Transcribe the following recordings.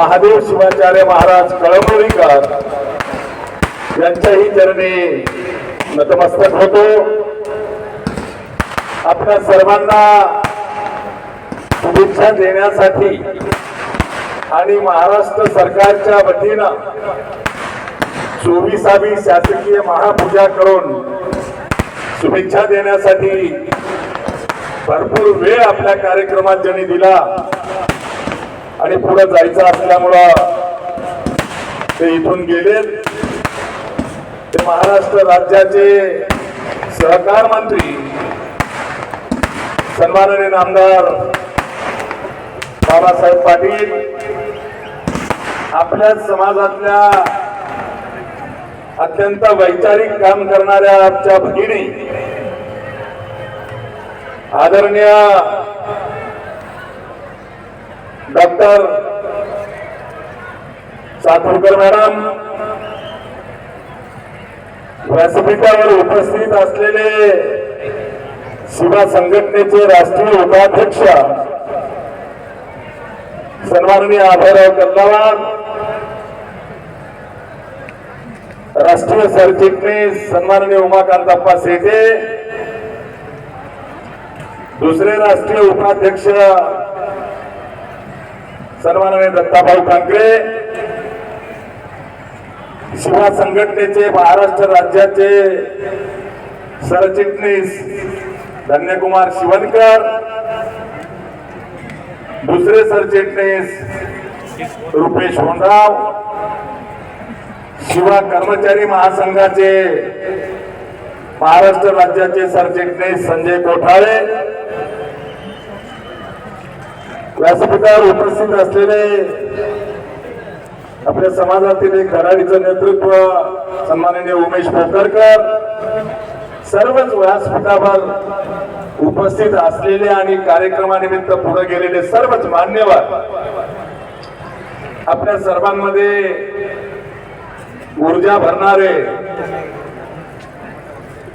महादेव शिवाचार्य महाराज कळमनुरीकर यांच्याही चरणी नतमस्तक होतो. आपल्या सर्वांना शुभेच्छा देण्यासाठी आणि महाराष्ट्र सरकारच्या वतीनं चोवीसावी शासकीय महापूजा करून शुभेच्छा देण्यासाठी भरपूर वेळ आपल्या कार्यक्रमात ज्यांनी दिला. आणि पुढे जायचं असल्यामुळं ते इथून गेलेत ते महाराष्ट्र राज्याचे सहकार मंत्री सन्माननीय नामदार बाबासाहेब पाटील आपल्या समाजातल्या अत्यंत वैचारिक काम करणाऱ्या आमच्या भगिनी आदरणीय डॉक्टर सातोरकर मॅडम व्यासपीठावर उपस्थित असलेले सीमा संघटनेचे राष्ट्रीय उपाध्यक्ष सन्माननीय आभाराव कल्लावार राष्ट्रीय सरचिटणीस सन्माननीय उमाकांतप्पा सेठे दुसरे राष्ट्रीय उपाध्यक्ष सर्वांना दत्ताभाऊ ठाकरे. शिवा संघटनेचे महाराष्ट्र राज्याचे सरचिटणीस धन्यकुमार शिवनकर. दुसरे सरचिटणीस रुपेश होंडराव शिवा कर्मचारी महासंघाचे महाराष्ट्र राज्याचे सरचिटणीस संजय कोठाळे व्यासपीठावर उपस्थित असलेले आपल्या समाजातील एक घराडीचं नेतृत्व सन्माननीय उमेश पोकरकर सर्वच व्यासपीठावर उपस्थित असलेले आणि कार्यक्रमानिमित्त पुढे गेलेले सर्वच मान्यवर आपल्या सर्वांमध्ये ऊर्जा भरणारे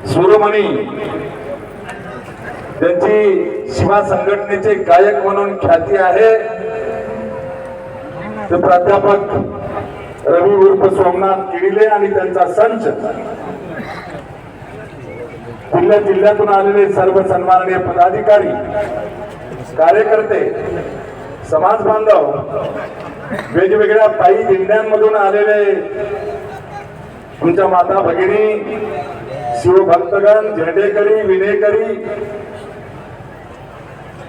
सुरमणी त्यांची शिवा संघटनेचे गायक म्हणून ख्याती आहे. ते प्राध्यापक रवी उर्फ सोमनाथ किडिले आणि त्यांचा संच जिल्ह्या जिल्ह्यातून आलेले सर्व सन्माननीय पदाधिकारी कार्यकर्ते समाज बांधव वेगवेगळ्या पायी जिल्ह्यांमधून आलेले तुमच्या माता भगिनी शिवभक्तगण झेंडेकरी विनेकरी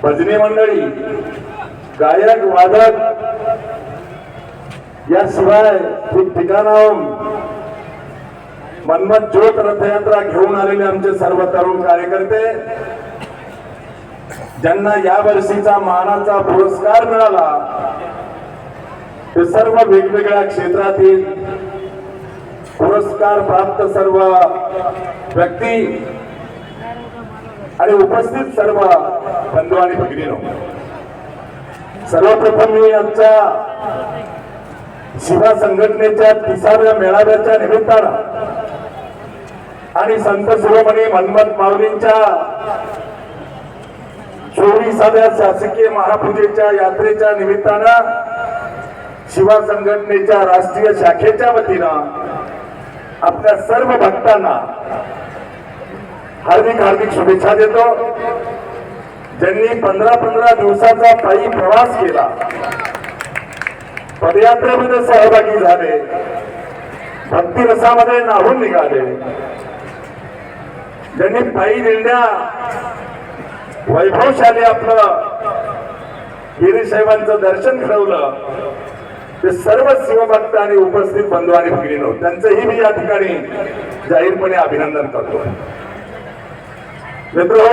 भजनी मंडळी गायक वादक याशिवाय ठिकठिकाणाहून मनमत ज्योत रथयात्रा घेऊन आलेले आमचे सर्व तरुण कार्यकर्ते. ज्यांना या वर्षीचा मानाचा पुरस्कार मिळाला ते सर्व वेगवेगळ्या क्षेत्रातील पुरस्कार प्राप्त सर्व व्यक्ती आणि उपस्थित सर्व बंधू आणि भगिनीनो. सर्वप्रथम मी आमच्या शिवा संघटनेच्या तिसाव्या मेळाव्याच्या निमित्तानं आणि संत शिरोमणी मनमत माऊलींच्या चोवीसाव्या शासकीय महापूजेच्या यात्रेच्या निमित्तानं शिवा संघटनेच्या राष्ट्रीय शाखेच्या वतीनं आपल्या सर्व भक्तांना हार्दिक हार्दिक शुभेच्छा देतो. ज्यांनी पंधरा पंधरा दिवसाचा पायी प्रवास केला पदयात्रेमध्ये सहभागी झाले भक्तिरसामध्ये नाहून निघाले ज्यांनी पायी दिंड्या वैभवशाली आपलं गिरीसाहेबांचं दर्शन घडवलं ते सर्व शिवभक्त आणि उपस्थित बंधू आणि भगिनीनो त्यांचंही मी या ठिकाणी जाहीरपणे अभिनंदन करतो. मित्र